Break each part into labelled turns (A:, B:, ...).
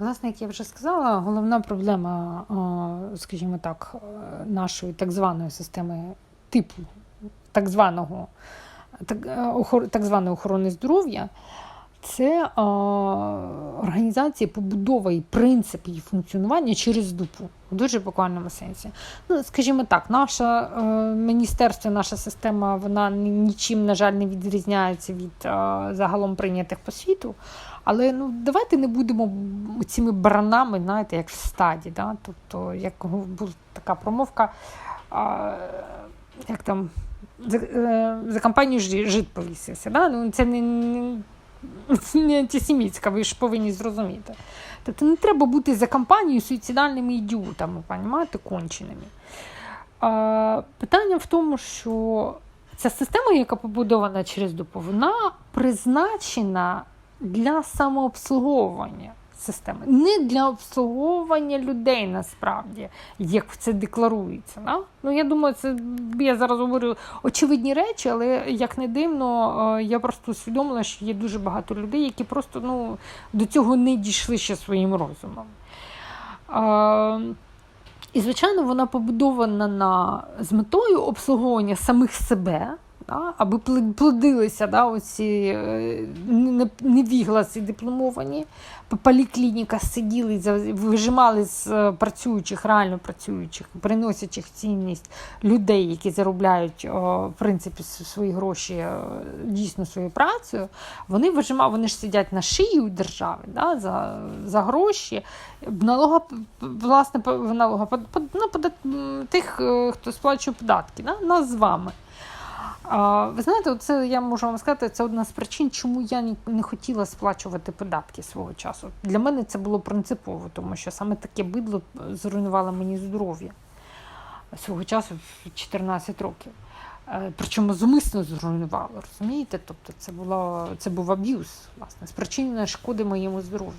A: Власне, як я вже сказала, головна проблема, скажімо так, е, нашої так званої системи типу так званого так, е, так званої охорони здоров'я. Це а, організація, побудова і принцип її функціонування через дупу в дуже буквальному сенсі. Ну, скажімо так, наше е, міністерство, наша система, вона нічим, на жаль, не відрізняється від е, загалом прийнятих по світу. Але ну, давайте не будемо цими баранами, знаєте, як в стаді. Да? Тобто, як була така промовка, а, як там за, е, за компанію жи- жит повісився. Да? Ну, це не, не, антисемітська, ви ж повинні зрозуміти. Тобто не треба бути за компанією суїцидальними ідіотами, понімаєте, конченими. А, питання в тому, що ця система, яка побудована через допу, вона призначена для самообслуговування системи, не для обслуговування людей насправді, як це декларується. Да? Ну, я думаю, це я зараз говорю очевидні речі, але як не дивно, е, я просто усвідомила, що є дуже багато людей, які просто ну, до цього не дійшли ще своїм розумом. Е, і, звичайно, вона побудована на, з метою обслуговування самих себе, да, аби пл- плодилися да, оці е, невігласи дипломовані. По поліклініка сиділи, вижимали з е, працюючих, реально працюючих, приносячих цінність людей, які заробляють в принципі свої гроші е, дійсно своєю працею. Вони вижимали, вони ж сидять на шиї у держави да, за, за гроші. Налога, власне, налога, под- ну, тих, хто сплачує податки, да, нас з вами. Ви знаєте, це я можу вам сказати, це одна з причин, чому я не хотіла сплачувати податки свого часу. Для мене це було принципово, тому що саме таке бидло зруйнувало мені здоров'я свого часу в 14 років. Е, Причому зумисно зруйнувало, розумієте? Тобто це, було, це був аб'юз, власне, спричинена шкоди моєму здоров'ю.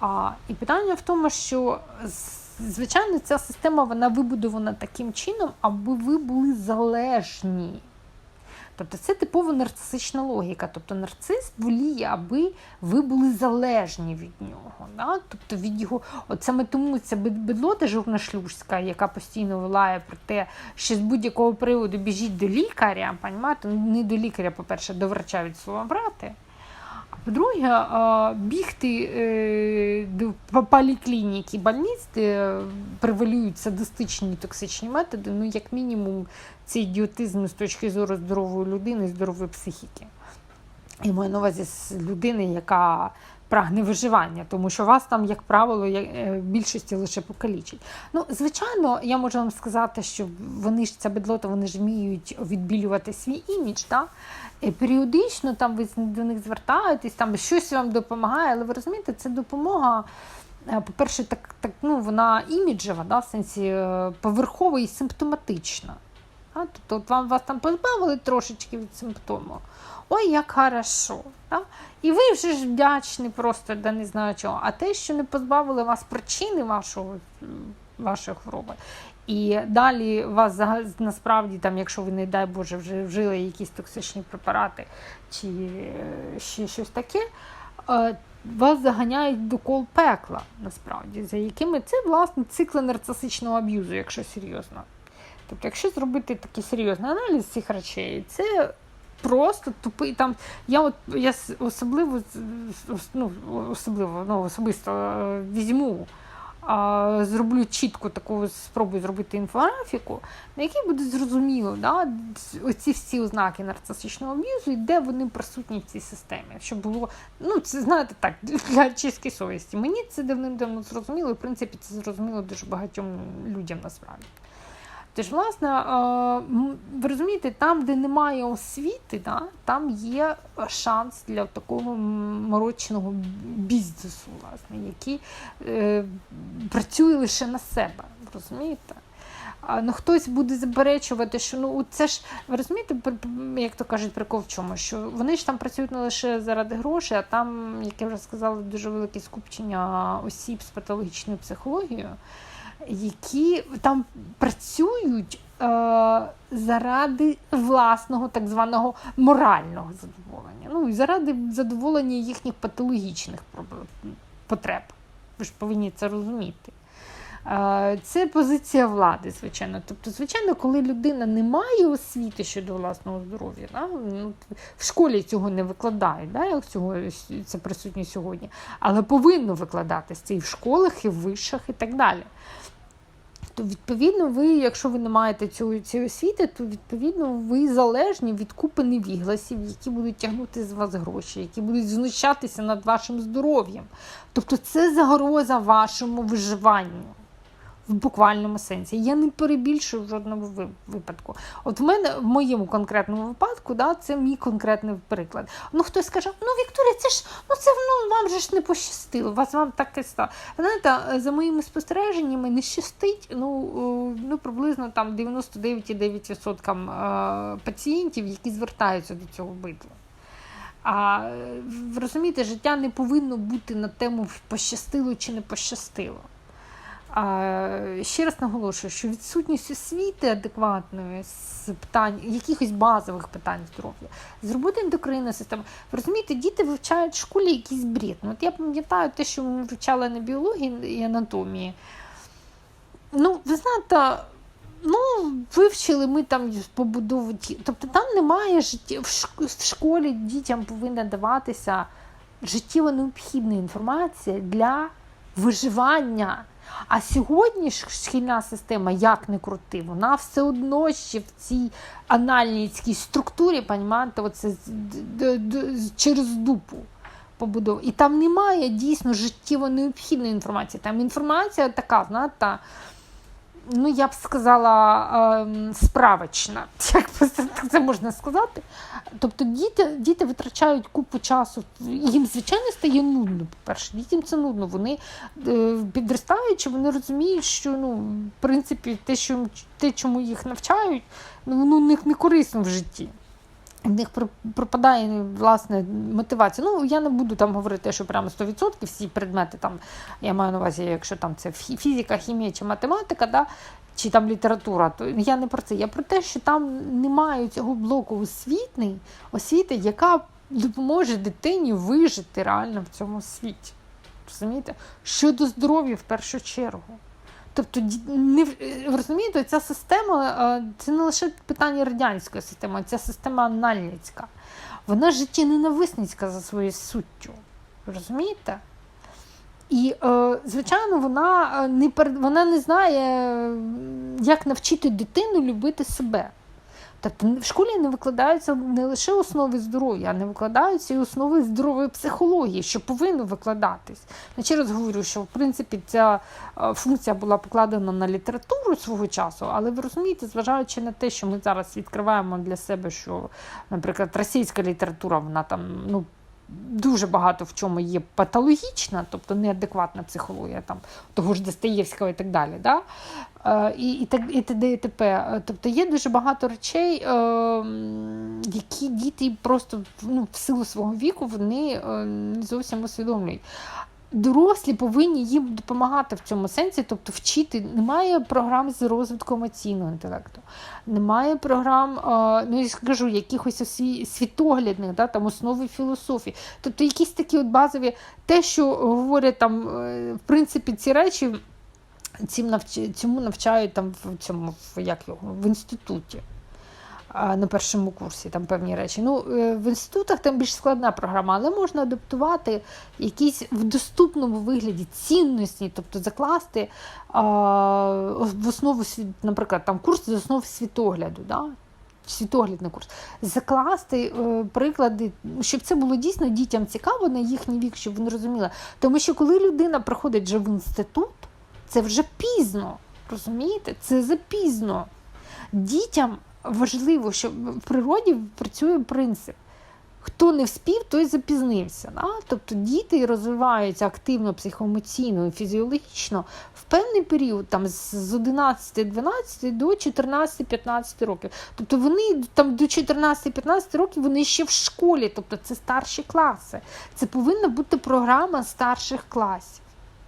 A: А, і питання в тому, що з- звичайно ця система вона вибудована таким чином, аби ви були залежні. Тобто це типова нарцисична логіка. Тобто нарцис воліє, аби ви були залежні від нього. Да? Тобто від його, от саме тому ця бед- бедлота журнашлюшська, яка постійно волає про те, що з будь-якого приводу біжіть до лікаря, понімаєте? Ну, не до лікаря, по-перше, до врача від слова брати. По-друге, бігти е, до по- поліклініки, больниць, де превалюють садистичні токсичні методи, ну, як мінімум, це ідіотизм з точки зору здорової людини, здорової психіки. І маю на увазі з людини, яка прагне виживання, тому що вас там, як правило, е, в більшості лише покалічить. Ну, звичайно, я можу вам сказати, що вони ж ця бедлота, вони ж вміють відбілювати свій імідж. Да? І періодично там ви до них звертаєтесь, там щось вам допомагає, але ви розумієте, це допомога. е, По-перше, так, так, ну, вона іміджева, да, в сенсі е, поверхова і симптоматична. Тобто вам вас там позбавили трошечки від симптому. Ой, як хорошо. Да? І ви вже ж вдячні просто, да не знаю чого. А те, що не позбавили вас причини вашого, вашої хвороби. І далі вас насправді, там, якщо ви, не дай Боже, вже вжили якісь токсичні препарати чи е, ще щось таке, е, вас заганяють до кол пекла, насправді, за якими це власне цикли нарцисичного аб'юзу, якщо серйозно. Тобто, якщо зробити такий серйозний аналіз цих речей, це просто тупий там. Я от я особливо ну, особливо ну, особисто е, візьму. А, зроблю чітко таку спробую зробити інфографіку, на якій буде зрозуміло, да, оці всі ознаки нарцисичного аб'юзу і де вони присутні в цій системі. Щоб було, ну це знаєте так, для чистки совісті. Мені це давним-давно зрозуміло, і в принципі це зрозуміло дуже багатьом людям насправді. Тож, власне, е, ви розумієте, там, де немає освіти, да, там є шанс для такого морочного бізнесу, власне, який е, працює лише на себе. Розумієте? Ну, хтось буде заперечувати, що ну це ж ви розумієте, як то кажуть, прикол в чому? Що вони ж там працюють не лише заради грошей, а там, як я вже сказала, дуже велике скупчення осіб з патологічною психологією, які там працюють е, заради власного так званого морального задоволення. Ну і заради задоволення їхніх патологічних потреб. Ви ж повинні це розуміти. Е, Це позиція влади, звичайно. Тобто, звичайно, коли людина не має освіти щодо власного здоров'я, да? ну, в школі цього не викладають, да? цього це присутнє сьогодні, але повинно викладатися і в школах, і в вишах, і так далі. То, відповідно, ви, якщо ви не маєте цього, цієї освіти, то відповідно ви залежні від купи невігласів, які будуть тягнути з вас гроші, які будуть знущатися над вашим здоров'ям. Тобто це загроза вашому виживанню. В буквальному сенсі. Я не перебільшую в жодному випадку. От в мене, в моєму конкретному випадку, да, це мій конкретний приклад. Ну, хтось скаже, ну Вікторія, це ж ну це ну, вам же ж не пощастило, вас вам так і стало. Знаєте, за моїми спостереженнями, не щастить ну, ну приблизно там 99,9% пацієнтів, які звертаються до цього бидла. А розумієте, життя не повинно бути на тему пощастило чи не пощастило. Ще раз наголошую, що відсутність освіти адекватної з питань, якихось базових питань здоров'я, зробити ендокринну систему. Ви розумієте, діти вивчають в школі якийсь бред. Ну, от Я пам'ятаю те, що ми вивчали на біології і анатомії. Ну, ви знаєте, ну, вивчили ми там побудову. Тобто там немає життя. В школі дітям повинна даватися життєво необхідна інформація для виживання. А сьогодні ж шкільна система, як не крути, вона все одно ще в цій анальницькій структурі, понімаєте, оце через дупу побудов. І там немає дійсно життєво необхідної інформації. Там інформація така, знаєте, ну я б сказала, ем, справочна, як це можна сказати. Тобто діти діти витрачають купу часу, їм, звичайно, стає нудно. По-перше, дітям це нудно. Вони е, підростаючи, вони розуміють, що ну, в принципі те, що те, чому їх навчають, ну, воно у них не корисно в житті. В них пропадає власне мотивація. Ну, я не буду там говорити, що прямо 100% всі предмети, там, я маю на увазі, якщо там це фізика, хімія чи математика, да, чи там література, то я не про це. Я про те, що там немає цього блоку освітний, освіти, яка допоможе дитині вижити реально в цьому світі. Розумієте? Щодо здоров'я в першу чергу. Тобто, не розумієте, ця система це не лише питання радянської системи, ця система анальницька. Вона життєненависницька за своєю суттю. Розумієте? І, е, звичайно, вона не вона не знає, як навчити дитину любити себе. Тобто в школі не викладаються не лише основи здоров'я, а не викладаються і основи здорової психології, що повинно викладатись. Я ще раз говорю, що в принципі ця е, функція була покладена на літературу свого часу, але ви розумієте, зважаючи на те, що ми зараз відкриваємо для себе, що, наприклад, російська література, вона там ну. Дуже багато в чому є патологічна, тобто неадекватна психологія там, того ж Достоєвського і так далі. Да? Е, і і, так, і т.д. і т.п. Тобто є дуже багато речей, е, які діти просто ну, в силу свого віку вони е, не зовсім усвідомлюють. Дорослі повинні їм допомагати в цьому сенсі, тобто вчити. Немає програм з розвитку емоційного інтелекту, немає програм, ну я скажу, якихось світоглядних, да, там основи філософії. Тобто якісь такі от базові, те, що говорять там, в принципі, ці речі цим навч... цьому навчають там в цьому в, як його, в інституті. На першому курсі там певні речі. Ну, е, В інститутах там більш складна програма, але можна адаптувати якісь в доступному вигляді цінності, тобто закласти а, в основу, наприклад, там курс з основи світогляду. Да? Світоглядний курс, закласти е, приклади, щоб це було дійсно дітям цікаво на їхній вік, щоб вони розуміли. Тому що коли людина приходить вже в інститут, це вже пізно. Розумієте? Це запізно. Дітям важливо, що в природі працює принцип. Хто не вспів, той запізнився. Да? Тобто діти розвиваються активно, психоемоційно і фізіологічно в певний період, там з 11-12 до 14-15 років. Тобто вони там до 14-15 років вони ще в школі, тобто це старші класи. Це повинна бути програма старших класів.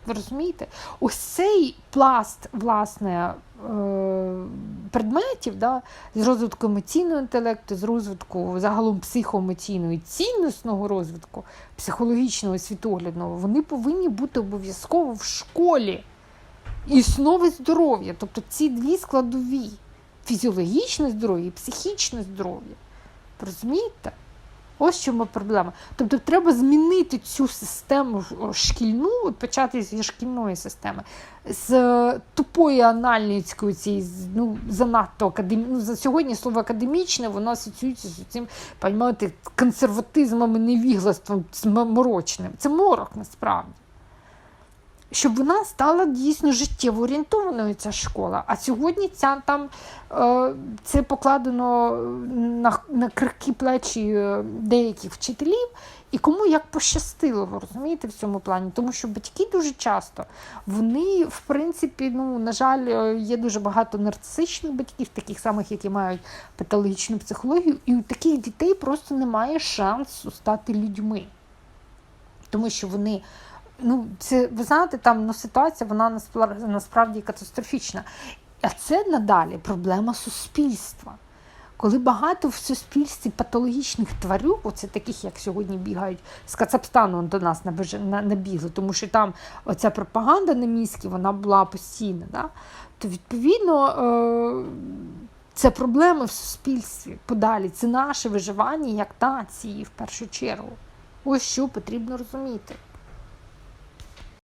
A: Ви розумієте? Ось цей пласт, власне, е, предметів да, з розвитку емоційного інтелекту, з розвитку загалом психоемоційного і цінностного розвитку, психологічного світоглядного, вони повинні бути обов'язково в школі. І здоров'я, тобто ці дві складові фізіологічне здоров'я і психічне здоров'я. Розумієте? Ось чому проблема. Тобто треба змінити цю систему шкільну, от почати зі шкільної системи, з е, тупої анальницької цієї, ну, занадто академі... ну, за сьогодні слово академічне, воно асоціюється з цим, розумієте, консерватизмом і невіглаством морочним. Це морок насправді. Щоб вона стала дійсно життєво орієнтованою, ця школа. А сьогодні ця там е, це покладено на, на крихкі плечі е, деяких вчителів, і кому як пощастило, розумієте, в цьому плані. Тому що батьки дуже часто, вони, в принципі, ну, на жаль, е, є дуже багато нарцисичних батьків, таких самих, які мають патологічну психологію, і у таких дітей просто немає шансу стати людьми. Тому що вони. Ну, це ви знаєте, там ну, ситуація вона насправді, катастрофічна. А це надалі проблема суспільства. Коли багато в суспільстві патологічних тварюк, оце таких, як сьогодні бігають з Кацапстану до нас на- набігли, тому що там оця пропаганда на мізки, вона була постійна, да? то відповідно е- це проблеми в суспільстві подалі. Це наше виживання як нації в першу чергу. Ось що потрібно розуміти.